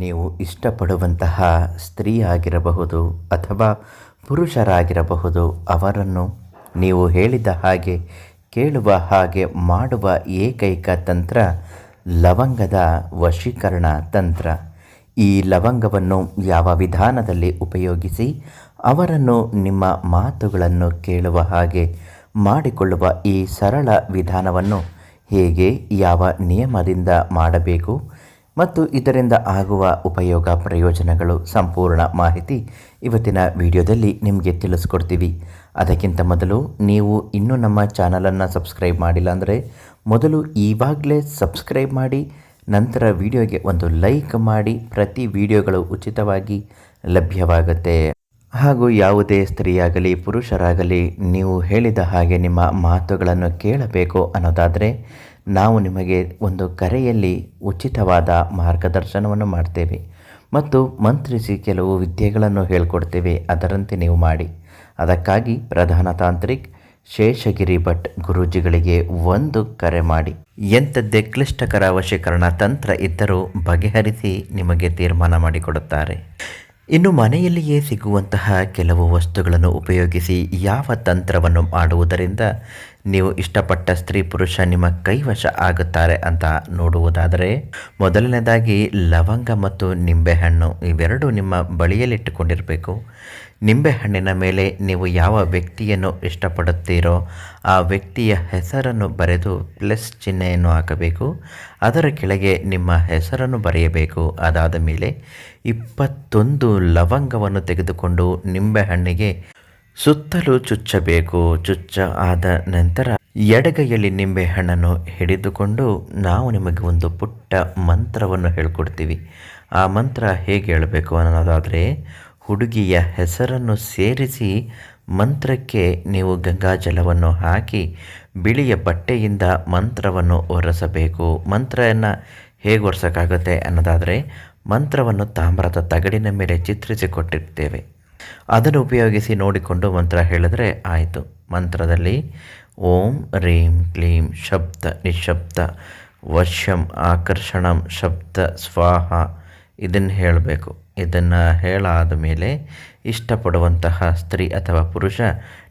ನೀವು ಇಷ್ಟಪಡುವಂತಹ ಸ್ತ್ರೀಯಾಗಿರಬಹುದು ಅಥವಾ ಪುರುಷರಾಗಿರಬಹುದು, ಅವರನ್ನು ನೀವು ಹೇಳಿದ ಹಾಗೆ, ಕೇಳುವ ಹಾಗೆ ಮಾಡುವ ಏಕೈಕ ತಂತ್ರ ಲವಂಗದ ವಶೀಕರಣ ತಂತ್ರ. ಈ ಲವಂಗವನ್ನು ಯಾವ ವಿಧಾನದಲ್ಲಿ ಉಪಯೋಗಿಸಿ, ಅವರನ್ನು ನಿಮ್ಮ ಮಾತುಗಳನ್ನು ಕೇಳುವ ಹಾಗೆ ಮಾಡಿಕೊಳ್ಳುವ ಈ ಸರಳ ವಿಧಾನವನ್ನು ಹೇಗೆ, ಯಾವ ನಿಯಮದಿಂದ ಮಾಡಬೇಕು ಮತ್ತು ಇದರಿಂದ ಆಗುವ ಉಪಯೋಗ ಪ್ರಯೋಜನಗಳು ಸಂಪೂರ್ಣ ಮಾಹಿತಿ ಇವತ್ತಿನ ವಿಡಿಯೋದಲ್ಲಿ ನಿಮಗೆ ತಿಳಿಸ್ಕೊಡ್ತೀವಿ. ಅದಕ್ಕಿಂತ ಮೊದಲು ನೀವು ಇನ್ನೂ ನಮ್ಮ ಚಾನಲನ್ನು ಸಬ್ಸ್ಕ್ರೈಬ್ ಮಾಡಿಲ್ಲ ಅಂದರೆ ಮೊದಲು ಈವಾಗಲೇ ಸಬ್ಸ್ಕ್ರೈಬ್ ಮಾಡಿ, ನಂತರ ವಿಡಿಯೋಗೆ ಒಂದು ಲೈಕ್ ಮಾಡಿ, ಪ್ರತಿ ವಿಡಿಯೋಗಳು ಉಚಿತವಾಗಿ ಲಭ್ಯವಾಗುತ್ತೆ. ಹಾಗೂ ಯಾವುದೇ ಸ್ತ್ರೀಯಾಗಲಿ ಪುರುಷರಾಗಲಿ ನೀವು ಹೇಳಿದ ಹಾಗೆ ನಿಮ್ಮ ಮಾತುಗಳನ್ನು ಕೇಳಬೇಕು ಅನ್ನೋದಾದರೆ ನಾವು ನಿಮಗೆ ಒಂದು ಕರೆಯಲ್ಲಿ ಉಚಿತವಾದ ಮಾರ್ಗದರ್ಶನವನ್ನು ಮಾಡ್ತೇವೆ ಮತ್ತು ಮಂತ್ರಿಸಿ ಕೆಲವು ವಿದ್ಯೆಗಳನ್ನು ಹೇಳ್ಕೊಡ್ತೇವೆ ಅದರಂತೆ ನೀವು ಮಾಡಿ. ಅದಕ್ಕಾಗಿ ಪ್ರಧಾನ ತಾಂತ್ರಿಕ್ ಶೇಷಗಿರಿ ಭಟ್ ಗುರೂಜಿಗಳಿಗೆ ಒಂದು ಕರೆ ಮಾಡಿ. ಎಂಥದ್ದೇ ಕ್ಲಿಷ್ಟಕರ ವಶೀಕರಣ ತಂತ್ರ ಇದ್ದರೂ ಬಗೆಹರಿಸಿ ನಿಮಗೆ ತೀರ್ಮಾನ ಮಾಡಿಕೊಡುತ್ತಾರೆ. ಇನ್ನು ಮನೆಯಲ್ಲಿಯೇ ಸಿಗುವಂತಹ ಕೆಲವು ವಸ್ತುಗಳನ್ನು ಉಪಯೋಗಿಸಿ ಯಾವ ತಂತ್ರವನ್ನು ಮಾಡುವುದರಿಂದ ನೀವು ಇಷ್ಟಪಟ್ಟ ಸ್ತ್ರೀ ಪುರುಷ ನಿಮ್ಮ ಕೈವಶ ಆಗುತ್ತಾರೆ ಅಂತ ನೋಡುವುದಾದರೆ, ಮೊದಲನೇದಾಗಿ ಲವಂಗ ಮತ್ತು ನಿಂಬೆಹಣ್ಣು ಇವೆರಡು ನಿಮ್ಮ ಬಳಿಯಲ್ಲಿಟ್ಟುಕೊಂಡಿರಬೇಕು. ನಿಂಬೆಹಣ್ಣಿನ ಮೇಲೆ ನೀವು ಯಾವ ವ್ಯಕ್ತಿಯನ್ನು ಇಷ್ಟಪಡುತ್ತೀರೋ, ಆ ವ್ಯಕ್ತಿಯ ಹೆಸರನ್ನು ಬರೆದು ಪ್ಲಸ್ ಚಿಹ್ನೆಯನ್ನು ಹಾಕಬೇಕು. ಅದರ ಕೆಳಗೆ ನಿಮ್ಮ ಹೆಸರನ್ನು ಬರೆಯಬೇಕು. ಅದಾದ ಮೇಲೆ ಇಪ್ಪತ್ತೊಂದು ಲವಂಗವನ್ನು ತೆಗೆದುಕೊಂಡು ನಿಂಬೆಹಣ್ಣಿಗೆ ಸುತ್ತಲೂ ಚುಚ್ಚಬೇಕು, ಚುಚ್ಚ ಆದ ನಂತರ ಎಡಗೈಯಲ್ಲಿ ನಿಂಬೆಹಣ್ಣನ್ನು ಹಿಡಿದುಕೊಂಡು ನಾವು ನಿಮಗೆ ಒಂದು ಪುಟ್ಟ ಮಂತ್ರವನ್ನು ಹೇಳ್ಕೊಡ್ತೀವಿ. ಆ ಮಂತ್ರ ಹೇಗೆ ಹೇಳಬೇಕು ಅನ್ನೋದಾದರೆ, ಹುಡುಗಿಯ ಹೆಸರನ್ನು ಸೇರಿಸಿ ಮಂತ್ರಕ್ಕೆ ನೀವು ಗಂಗಾಜಲವನ್ನು ಹಾಕಿ ಬಿಳಿಯ ಬಟ್ಟೆಯಿಂದ ಮಂತ್ರವನ್ನು ಒರೆಸಬೇಕು. ಮಂತ್ರವನ್ನು ಹೇಗೆ ಒರೆಸೋಕ್ಕಾಗುತ್ತೆ ಅನ್ನೋದಾದರೆ, ಮಂತ್ರವನ್ನು ತಾಮ್ರದ ತಗಡಿನ ಮೇಲೆ ಚಿತ್ರಿಸಿ ಕೊಟ್ಟಿರ್ತೇವೆ ಅದನ್ನು ಉಪಯೋಗಿಸಿ ನೋಡಿಕೊಂಡು ಮಂತ್ರ ಹೇಳಿದ್ರೆ ಆಯಿತು. ಮಂತ್ರದಲ್ಲಿ ಓಂ ರೀಂ ಕ್ಲೀಂ ಶಬ್ದ ನಿಶಬ್ದ ವಶ್ಯಂ ಆಕರ್ಷಣಂ ಶಬ್ದ ಸ್ವಾಹ ಇದನ್ನು ಹೇಳಬೇಕು. ಇದನ್ನು ಹೇಳಾದ ಮೇಲೆ ಇಷ್ಟಪಡುವಂತಹ ಸ್ತ್ರೀ ಅಥವಾ ಪುರುಷ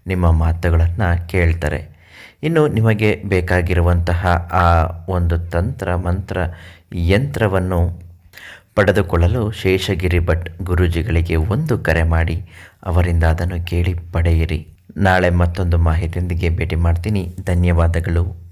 ನಿಮ್ಮ ಮಾತುಗಳನ್ನು ಕೇಳ್ತಾರೆ. ಇನ್ನು ನಿಮಗೆ ಬೇಕಾಗಿರುವಂತಹ ಆ ಒಂದು ತಂತ್ರ, ಮಂತ್ರ, ಯಂತ್ರವನ್ನು ಪಡೆದುಕೊಳ್ಳಲು ಶೇಷಗಿರಿ ಭಟ್ ಗುರೂಜಿಗಳಿಗೆ ಒಂದು ಕರೆ ಮಾಡಿ, ಅವರಿಂದ ಅದನ್ನು ಕೇಳಿ ಪಡೆಯಿರಿ. ನಾಳೆ ಮತ್ತೊಂದು ಮಾಹಿತಿಯೊಂದಿಗೆ ಭೇಟಿ ಮಾಡ್ತೀನಿ. ಧನ್ಯವಾದಗಳು.